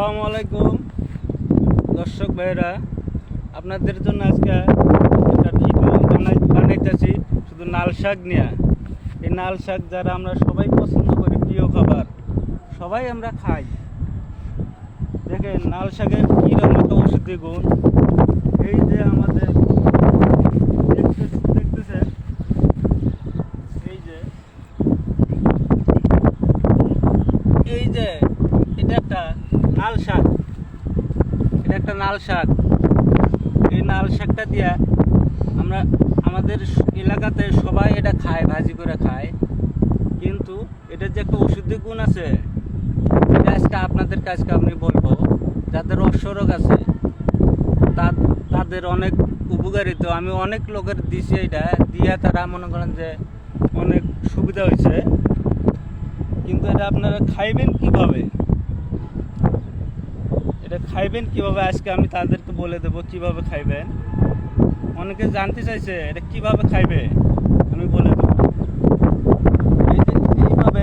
আসসালামু আলাইকুম। দর্শক ভাইরা আপনাদের জন্য আজকে একটা ভিডিও বানাই বানাইতেছি, শুধু নাল শাক নিয়ে। এই নাল শাক যারা আমরা সবাই পছন্দ করি, প্রিয় খাবার, সবাই আমরা খাই। দেখেন নাল শাকের কীরকম একটা ওষুধি গুণ। এই যে আমাদের এই যে এই যে, এটা একটা নাল শাক। এটা একটা নাল শাক। এই নাল শাকটা দিয়া আমরা আমাদের এলাকাতে সবাই এটা খায়, ভাজি করে খায়। কিন্তু এটার যে একটা ওষুধি গুণ আছে, এটা আজকে আপনাদের কাছকে আমি বলব, যাদের অশ্বরোগ আছে তাদের অনেক উপকারিত। আমি অনেক লোকের দিছি এটা, দিয়ে তারা মনে করেন যে অনেক সুবিধা হয়েছে। কিন্তু এটা আপনারা খাইবেন কীভাবে? খাইবেন কীভাবে? আজকে আমি তাদেরকে বলে দেব কীভাবে খাইবেন। অনেকে জানতে চাইছে, এটা কীভাবে খাইবে? আমি বলে দেবো। এইভাবে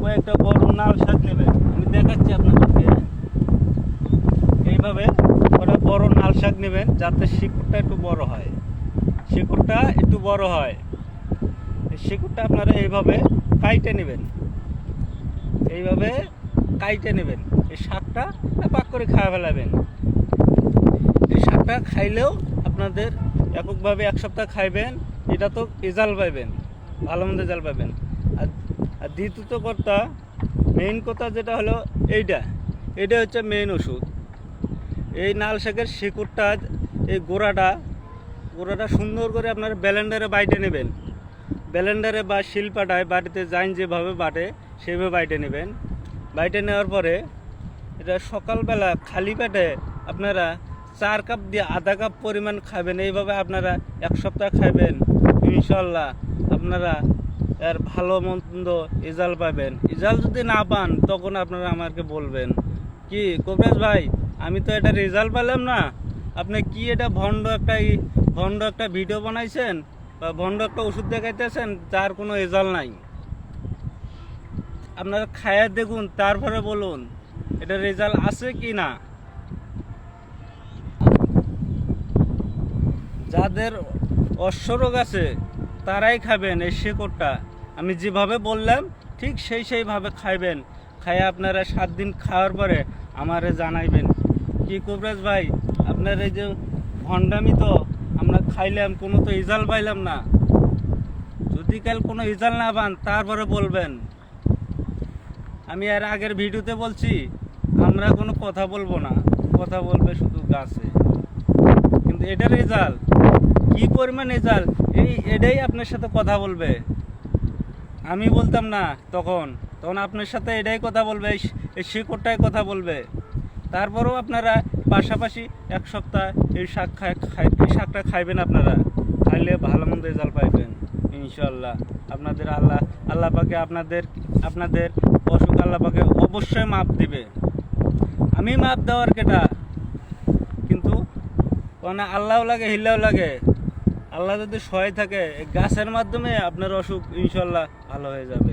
কয়েকটা বড় নাল শাক নেবে। আমি দেখাচ্ছি আপনাদেরকে। এইভাবে ওরা বড় নাল শাক নেবেন যাতে শিকড়টা একটু বড় হয়। শিকড়টা একটু বড় হয়। শিকড়টা আপনারা এইভাবে কাইটে নেবেন। এইভাবে কাইটে নেবেন। এই শাকটা পাক করে খাওয়া ফেলাবেন। এই শাকটা খাইলেও আপনাদের এককভাবে এক সপ্তাহ খাইবেন, এটা তো এজাল পাইবেন ভালো মন্দ রেজাল্ট পাবেন। আর আর দ্বিতীয়ত কথা মেইন কথা যেটা হলো এইটা এইটা হচ্ছে মেইন ওষুধ। এই নাল শাকের শিকড়টা, এই গোড়াটা গোড়াটা সুন্দর করে আপনার ব্যালেন্ডারে বাইটে নেবেন। ব্যালেন্ডারে বা শিলপাটায় বাড়িতে যাইন যেভাবে বাটে, সেভাবে বাইটে নেবেন। বাইটে নেওয়ার পরে এটা সকালবেলা খালি পেটে আপনারা চার কাপ দিয়ে আধা কাপ পরিমাণ খাবেন। এইভাবে আপনারা এক সপ্তাহ খাবেন ইনশাল্লাহ আপনারা এর ভালো মন্দ রেজাল্ট পাবেন। রেজাল্ট যদি না পান, তখন আপনারা আমাকে বলবেন। কি কবিরাজ ভাই, আমি তো এটা রেজাল্ট পেলাম না। আপনি কি এটা ভণ্ড একটা ভণ্ড একটা ভিডিও বানাইছেন বা ভণ্ড একটা ওষুধ দেখাইতেছেন যার কোনো রেজাল্ট নাই। আপনারা খায়া দেখুন, তারপরে বলুন। এটা রেজাল্ট আছে কি না? যাদের অশ্বরোগ আছে, তারাই খাবেন এই শেকড়টা। আমি যেভাবে বললাম, ঠিক সেই সেইভাবে খাইবেন। খাইয়ে আপনারা সাত দিন খাওয়ার পরে আমারে জানাইবেন। কি কবরাজ ভাই, আপনার এই যে ভণ্ডামি তো, আমরা খাইলাম, কোনো তো রেজাল্ট পাইলাম না। যদি কাল কোনো রেজাল্ট না পান, তারপরে বলবেন। আমি আর আগের ভিডিওতে বলছি আমরা কোনো কথা বলব না। কথা বলবে শুধু গাছে। কিন্তু এটা রেজাল্ট কি পরিমাণ রেজাল্ট এই, এটাই আপনার সাথে কথা বলবে। আমি বলতাম না তখন। তখন আপনার সাথে এটাই কথা বলবে, এই শিকড়টাই কথা বলবে। তারপরেও আপনারা পাশাপাশি এক সপ্তাহ এই শাক খায় খাই এই শাকটা খাইবেন আপনারা। খাইলে ভালো মন্দ রেজাল্ট পাইবেন ইনশাল্লাহ আপনাদের আল্লাহ আল্লাহ পাকে আপনাদের আপনাদের অসুখ আল্লাহ পাকে অবশ্যই মাপ দিবে। আমি মাপ দেওয়ার কেটা, কিন্তু মানে আল্লাহ লাগে, হিল্লাও লাগে। আল্লাহ যদি সহায় থাকে গাছের মাধ্যমে আপনার অসুখ ইনশাল্লাহ ভালো হয়ে যাবে।